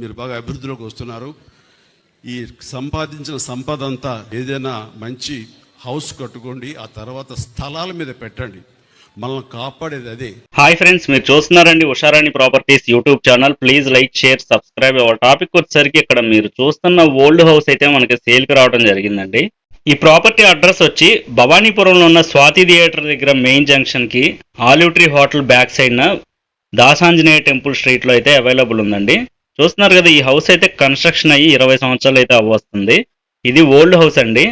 మీరు బాగా అభివృద్ధిలోకి వస్తున్నారు. ఈ సంపాదించిన సంపద అంతా ఏదైనా మంచి హౌస్ కట్టుకోండి ఆ తర్వాత స్థలాల మీద పెట్టండి. మనల్ని కాపాడేది అదే. హాయ్ ఫ్రెండ్స్ మీరు చూస్తున్నారండి Usharani properties YouTube channel. Please like share subscribe అవ్వ టాపిక్ వచ్చేసరికి ఇక్కడ మీరు చూస్తున్న ఓల్డ్ హౌస్ అయితే మనకి సేల్కి రావడం జరిగిందండి. ఈ ప్రాపర్టీ అడ్రస్ వచ్చి భవానీపురంలో ఉన్న స్వాతి థియేటర్ దగ్గర మెయిన్ జంక్షన్కి ఆలివ్ ట్రీ హోటల్ బ్యాక్ సైడ్న దాసాంజనేయ టెంపుల్ స్ట్రీట్లో అయితే అవైలబుల్ ఉందండి. చూస్తున్నారు కదా ఈ హౌస్ అయితే కన్స్ట్రక్షన్ అయ్యి ఇరవై సంవత్సరాలు అయితే అవ్వస్తుంది. ఇది ఓల్డ్ హౌస్ అండి.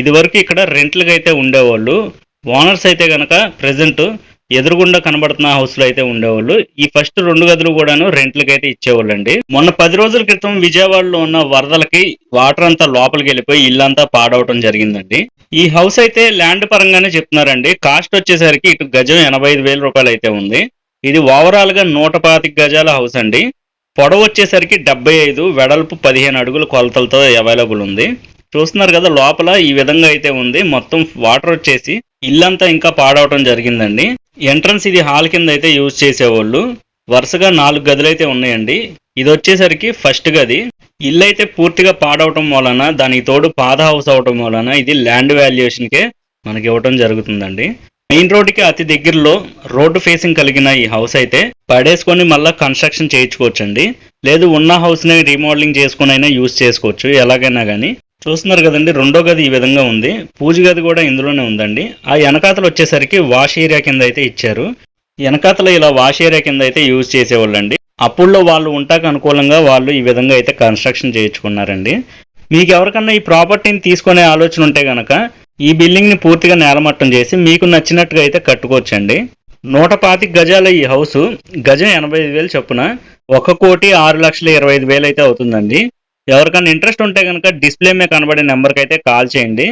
ఇది వరకు ఇక్కడ రెంట్లకు అయితే ఉండేవాళ్ళు. ఓనర్స్ అయితే కనుక ప్రెసెంట్ ఎదురుగుండా కనబడుతున్న హౌస్లో అయితే ఉండేవాళ్ళు. ఈ ఫస్ట్ రెండు గదులు కూడాను రెంట్లకి అయితే ఇచ్చేవాళ్ళు అండి మొన్న పది రోజుల క్రితం విజయవాడలో ఉన్న వరదలకి వాటర్ అంతా లోపలికి వెళ్ళిపోయి ఇల్లంతా పాడవటం జరిగిందండి. ఈ హౌస్ అయితే ల్యాండ్ పరంగానే చెప్తున్నారండి. కాస్ట్ వచ్చేసరికి ఇటు గజం ఎనభై ఐదు వేల రూపాయలు అయితే ఉంది. ఇది ఓవరాల్గా నూట పాతిక గజాల హౌస్ అండి. పొడవు వచ్చేసరికి డెబ్బై ఐదు వెడల్పు పదిహేను అడుగుల కొలతలతో అవైలబుల్ ఉంది. చూస్తున్నారు కదా లోపల ఈ విధంగా అయితే ఉంది. మొత్తం వాటర్ వచ్చేసి ఇల్లంతా ఇంకా పాడవటం జరిగిందండి. ఎంట్రన్స్ ఇది హాల్ కింద అయితే యూజ్ చేసేవాళ్ళు. వరుసగా నాలుగు గదులు అయితే ఉన్నాయండి. ఇది వచ్చేసరికి ఫస్ట్ గది. ఇల్లు అయితే పూర్తిగా పాడవటం వలన దానికి తోడు పాద హౌస్ అవటం వలన ఇది ల్యాండ్ వాల్యుయేషన్కే మనకి ఇవ్వటం జరుగుతుందండి. మెయిన్ రోడ్డుకి అతి దగ్గరలో రోడ్డు ఫేసింగ్ కలిగిన ఈ హౌస్ అయితే పడేసుకొని మళ్ళీ కన్స్ట్రక్షన్ చేయించుకోవచ్చండి. లేదు ఉన్న హౌస్ని రీమోడలింగ్ చేసుకుని అయినా యూజ్ చేసుకోవచ్చు ఎలాగైనా కానీ చూస్తున్నారు కదండి రెండో గది ఈ విధంగా ఉంది. పూజ గది కూడా ఇందులోనే ఉందండి. ఆ వెనకాతలు వచ్చేసరికి వాష్ ఏరియా కింద అయితే ఇచ్చారు. వెనకాతల ఇలా వాష్ ఏరియా కింద అయితే యూజ్ చేసేవాళ్ళండి. అప్పుల్లో వాళ్ళు ఉంటాక అనుకూలంగా వాళ్ళు ఈ విధంగా అయితే కన్స్ట్రక్షన్ చేయించుకున్నారండి. మీకు ఎవరికన్నా ఈ ప్రాపర్టీని తీసుకునే ఆలోచన ఉంటే కనుక ఈ బిల్డింగ్ని పూర్తిగా నేలమట్టం చేసి మీకు నచ్చినట్టుగా అయితే కట్టుకోవచ్చండి. నూట పాతిక గజాల ఈ హౌస్ గజం ఎనభై ఐదు వేలు చొప్పున ఒక కోటి ఆరు లక్షల ఇరవై ఐదు వేలు అయితే అవుతుందండి. ఎవరికైనా ఇంట్రెస్ట్ ఉంటే కనుక డిస్ప్లే మీద కనబడే నెంబర్కి అయితే కాల్ చేయండి.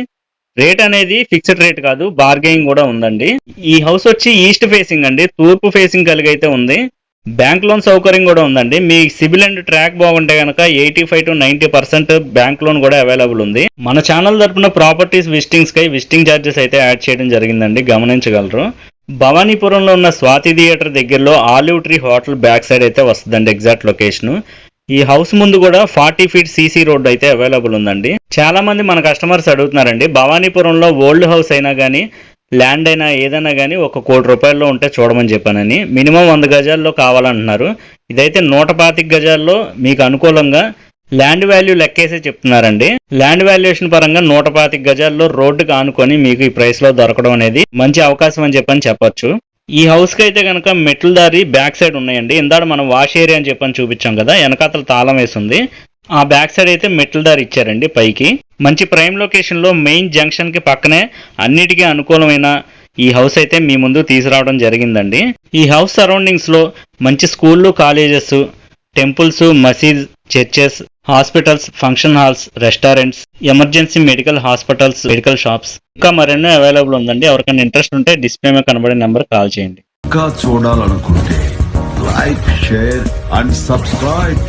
రేట్ అనేది ఫిక్స్డ్ రేట్ కాదు బార్గెయింగ్ కూడా ఉందండి. ఈ హౌస్ వచ్చి ఈస్ట్ ఫేసింగ్ అండి తూర్పు ఫేసింగ్ కలిగి అయితే ఉంది. బ్యాంక్ లోన్ సౌకర్యం కూడా ఉందండి. మీ సిబిల్ అండ్ ట్రాక్ బాగుంటే కనుక eighty five to ninety percent bank loan కూడా అవైలబుల్ ఉంది. మన ఛానల్ తరపున ప్రాపర్టీస్ విజిటింగ్స్ కై విజిటింగ్ ఛార్జెస్ అయితే యాడ్ చేయడం జరిగిందండి. గమనించగలరు. భవానీపురంలో ఉన్న స్వాతి థియేటర్ దగ్గరలో olive tree hotel back side అయితే వస్తుందండి ఎగ్జాక్ట్ లొకేషన్. ఈ హౌస్ ముందు కూడా ఫార్టీ ఫీట్ సీసీ రోడ్ అయితే అవైలబుల్ ఉందండి. చాలా మంది మన కస్టమర్స్ అడుగుతున్నారండి భవానీపురంలో ఓల్డ్ హౌస్ అయినా కానీ ల్యాండ్ అయినా ఏదైనా కానీ ఒక కోటి రూపాయల్లో ఉంటే చూడమని చెప్పానని. మినిమం వంద గజాల్లో కావాలంటున్నారు. ఇదైతే నూట పాతిక గజాల్లో మీకు అనుకూలంగా ల్యాండ్ వాల్యూ లెక్కేసే చెప్తున్నారండి. ల్యాండ్ వాల్యుయేషన్ పరంగా నూట పాతిక గజాల్లో రోడ్డుకి ఆనుకొని మీకు ఈ ప్రైస్లో దొరకడం అనేది మంచి అవకాశం అని చెప్పని చెప్పొచ్చు. ఈ హౌస్కి అయితే కనుక మెట్ల దారి బ్యాక్ సైడ్ ఉన్నాయండి. ఇందాక మనం వాష్ ఏరియా అని చెప్పని చూపించాం కదా వెనకాతల తాళం వేసి ఉంది ఆ బ్యాక్ సైడ్ అయితే మెట్ల దారి ఇచ్చారండి పైకి. మంచి ప్రైమ్ లొకేషన్లో మెయిన్ జంక్షన్కి పక్కనే అన్నిటికీ అనుకూలమైన ఈ హౌస్ అయితే మీ ముందు తీసుకురావడం జరిగిందండి. ఈ హౌస్ సరౌండింగ్స్లో మంచి స్కూళ్ళు కాలేజెస్ టెంపుల్స్ మసీద్ churches hospitals function halls restaurants emergency medical hospitals medical shops ఇంకా మరెన్నో అవైలబుల్ ఉందండి. ఎవరికైనా ఇంట్రెస్ట్ ఉంటే డిస్ప్లే మీద కనబడే నెంబర్ కాల్ చేయండి. ఇంకా చూడాలనుకుంటే లైక్ షేర్ అండ్ సబ్స్క్రైబ్